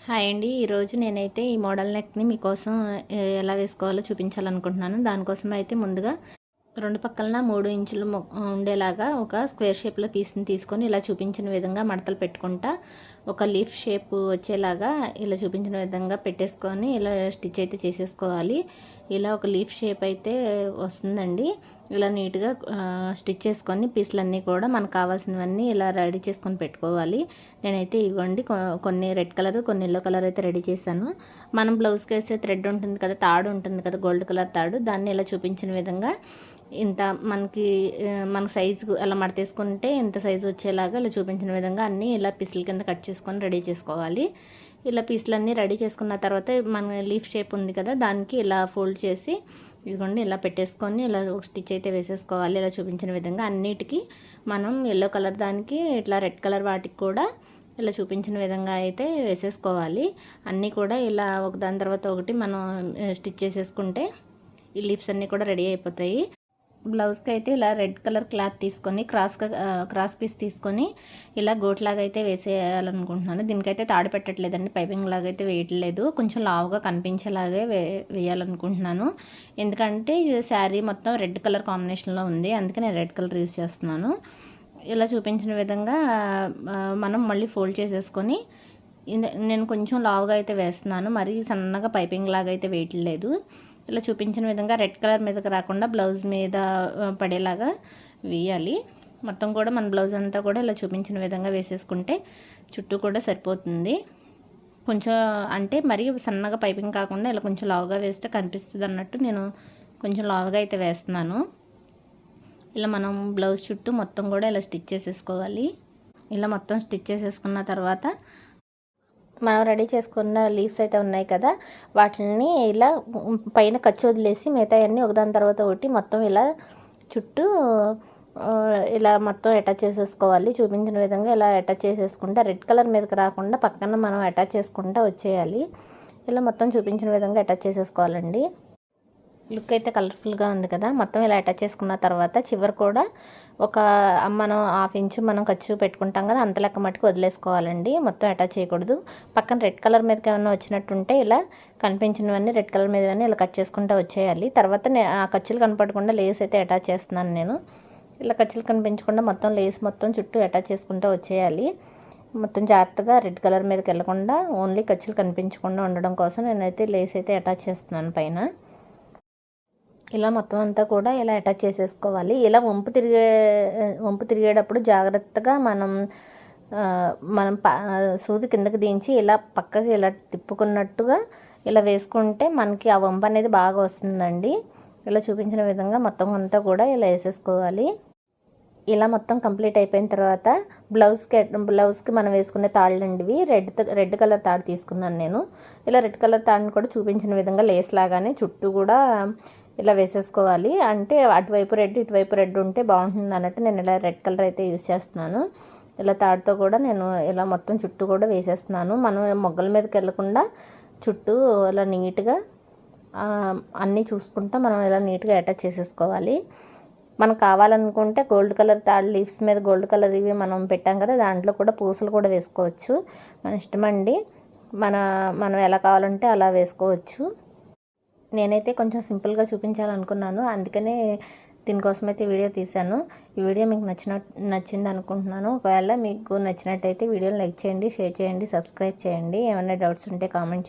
Hi అండి. ఈరోజు నేనైతే ఈ మోడల్ నెక్ని మీకోసం ఎలా వేసుకోవాలో చూపించాలనుకుంటున్నాను. దానికోసం అయితే ముందుగా రెండు పక్కలన మూడు ఇంచులు మొ- ఉండేలాగా ఒక స్క్వేర్ షేప్లో పీస్ని తీసుకొని ఇలా చూపించిన విధంగా మడతలు పెట్టుకుంటా ఒక లీఫ్ షేప్ వచ్చేలాగా ఇలా చూపించిన విధంగా పెట్టేసుకొని ఇలా స్టిచ్ అయితే చేసేసుకోవాలి. ఇలా ఒక లీఫ్ షేప్ అయితే వస్తుందండి. ఇలా నీట్గా స్టిచ్ చేసుకొని పీసులన్నీ కూడా మనకు కావాల్సినవన్నీ ఇలా రెడీ చేసుకొని పెట్టుకోవాలి. నేనైతే ఇవ్వండి కొ- కొన్ని రెడ్ కలర్ కొన్ని ఎల్లో కలర్ అయితే రెడీ చేశాను. మనం బ్లౌజ్కి వేసే థ్రెడ్ ఉంటుంది కదా తాడు ఉంటుంది కదా గోల్డ్ కలర్ తాడు దాన్ని ఇలా చూపించిన విధంగా ఇంత మనకి మన సైజు అలా మడతేసుకుంటే ఇంత సైజు వచ్చేలాగా ఇలా చూపించిన విధంగా అన్నీ ఇలా పీసుల కింద కట్ చేసుకొని రెడీ చేసుకోవాలి. ఇలా పీసులన్నీ రెడీ చేసుకున్న తర్వాత మన లీఫ్ షేప్ ఉంది కదా దానికి ఇలా ఫోల్డ్ చేసి ఇదిగోండి ఇలా పెట్టేసుకొని ఇలా ఒక స్టిచ్ అయితే వేసేసుకోవాలి. ఇలా చూపించిన విధంగా అన్నిటికీ మనం ఎల్లో కలర్ దానికి ఇట్లా రెడ్ కలర్ వాటికి కూడా ఇలా చూపించిన విధంగా అయితే వేసేసుకోవాలి. అన్నీ కూడా ఇలా ఒకదాని తర్వాత ఒకటి మనం స్టిచ్ చేసేసుకుంటే ఈ లీవ్స్ అన్నీ కూడా రెడీ అయిపోతాయి. బ్లౌజ్కి అయితే ఇలా రెడ్ కలర్ క్లాత్ తీసుకొని క్రాస్ క్రాస్ పీస్ తీసుకొని ఇలా గోట్లాగా అయితే వేసేయాలనుకుంటున్నాను. దీనికైతే తాడు పెట్టట్లేదండి. పైపింగ్ లాగా అయితే వేయట్లేదు. కొంచెం లావుగా కనిపించేలాగే వే వేయాలనుకుంటున్నాను. ఎందుకంటే శారీ మొత్తం రెడ్ కలర్ కాంబినేషన్లో ఉంది. అందుకే నేను రెడ్ కలర్ యూస్ చేస్తున్నాను. ఇలా చూపించిన విధంగా మనం మళ్ళీ ఫోల్డ్ చేసేసుకొని నేను కొంచెం లావుగా అయితే వేస్తున్నాను. మరీ సన్నగా పైపింగ్ లాగా అయితే వేయట్లేదు. ఇలా చూపించిన విధంగా రెడ్ కలర్ మీదకి రాకుండా బ్లౌజ్ మీద పడేలాగా వేయాలి. మొత్తం కూడా మన బ్లౌజ్ అంతా కూడా ఇలా చూపించిన విధంగా వేసేసుకుంటే చుట్టూ కూడా సరిపోతుంది. కొంచెం అంటే మరీ సన్నగా పైపింగ్ కాకుండా ఇలా కొంచెం లావుగా వేస్తే కనిపిస్తుంది అన్నట్టు నేను కొంచెం లావుగా అయితే వేస్తున్నాను. ఇలా మనం బ్లౌజ్ చుట్టూ మొత్తం కూడా ఇలా స్టిచ్ చేసేసుకోవాలి. ఇలా మొత్తం స్టిచ్ చేసేసుకున్న తర్వాత మనం రెడీ చేసుకున్న లీవ్స్ అయితే ఉన్నాయి కదా వాటిని ఇలా పైన ఖర్చు వదిలేసి మిగతా అన్నీ ఒకదాని తర్వాత ఒకటి మొత్తం ఇలా చుట్టూ ఇలా మొత్తం అటాచ్ చేసేసుకోవాలి. చూపించిన విధంగా ఇలా అటాచ్ చేసేసుకుంటే రెడ్ కలర్ మీదకి రాకుండా పక్కన మనం అటాచ్ చేసుకుంటూ వచ్చేయాలి. ఇలా మొత్తం చూపించిన విధంగా అటాచ్ చేసేసుకోవాలండి. లుక్ అయితే కలర్ఫుల్గా ఉంది కదా! మొత్తం ఇలా అటాచ్ చేసుకున్న తర్వాత చివరి కూడా ఒక మనం హాఫ్ ఇంచు మనం ఖర్చు పెట్టుకుంటాం కదా! అంత లెక్క మట్టుకు వదిలేసుకోవాలండి. మొత్తం అటాచ్ చేయకూడదు. పక్కన రెడ్ కలర్ మీదకి ఏమైనా వచ్చినట్టుంటే ఇలా కనిపించినవన్నీ రెడ్ కలర్ మీదవన్నీ ఇలా కట్ చేసుకుంటూ వచ్చేయాలి. తర్వాత నే- ఆ ఖర్చులు కనపడకుండా లేస్ అయితే అటాచ్ చేస్తున్నాను నేను. ఇలా ఖర్చులు కనిపించకుండా మొత్తం లేస్ మొత్తం చుట్టూ అటాచ్ చేసుకుంటూ వచ్చేయాలి. మొత్తం జాగ్రత్తగా రెడ్ కలర్ మీదకి వెళ్ళకుండా ఓన్లీ ఖర్చులు కనిపించకుండా ఉండడం కోసం నేనైతే లేస్ అయితే అటాచ్ చేస్తున్నాను పైన. ఇలా మొత్తం అంతా కూడా ఇలా అటాచ్ చేసేసుకోవాలి? ఇలా వంపు తిరిగే వంపు తిరిగేటప్పుడు జాగ్రత్తగా మనం మనం సూది కిందకి దించి ఇలా పక్కకి ఇలా తిప్పుకున్నట్టుగా ఇలా వేసుకుంటే మనకి ఆ వంపు అనేది బాగా వస్తుందండి. ఇలా చూపించిన విధంగా మొత్తం అంతా కూడా ఇలా వేసేసుకోవాలి. ఇలా మొత్తం కంప్లీట్ అయిపోయిన తర్వాత బ్లౌజ్కి బ్లౌజ్కి మనం వేసుకునే తాళ్ళండి రెడ్ రెడ్ కలర్ తాడు తీసుకున్నాను నేను. ఇలా రెడ్ కలర్ తాడుని కూడా చూపించిన విధంగా లేస్ లాగానే చుట్టూ కూడా ఇలా వేసేసుకోవాలి. అంటే అటువైపు రెడ్ ఇటువైపు రెడ్ ఉంటే బాగుంటుంది అన్నట్టు నేను ఇలా రెడ్ కలర్ అయితే యూస్ చేస్తున్నాను. ఇలా తాడుతో కూడా నేను ఇలా మొత్తం చుట్టూ కూడా వేసేస్తున్నాను. మనం మొగ్గల మీదకి వెళ్ళకుండా చుట్టూ ఇలా నీట్గా అన్నీ చూసుకుంటా మనం ఇలా నీట్గా అటాచ్ చేసేసుకోవాలి. మనకు కావాలనుకుంటే గోల్డ్ కలర్ తాడు లీవ్స్ మీద గోల్డ్ కలర్ ఇవి మనం పెట్టాం కదా దాంట్లో కూడా పూసలు కూడా వేసుకోవచ్చు. మన ఇష్టమండి. మన మనం ఎలా కావాలంటే అలా వేసుకోవచ్చు. నేనైతే కొంచెం సింపుల్గా చూపించాలనుకున్నాను. అందుకనే దీనికోసం అయితే వీడియో తీశాను. ఈ వీడియో మీకు నచ్చిన నచ్చింది అనుకుంటున్నాను ఒకవేళ మీకు నచ్చినట్టయితే వీడియోని లైక్ చేయండి షేర్ చేయండి సబ్స్క్రైబ్ చేయండి. ఏమైనా డౌట్స్ ఉంటే కామెంట్ చేయండి.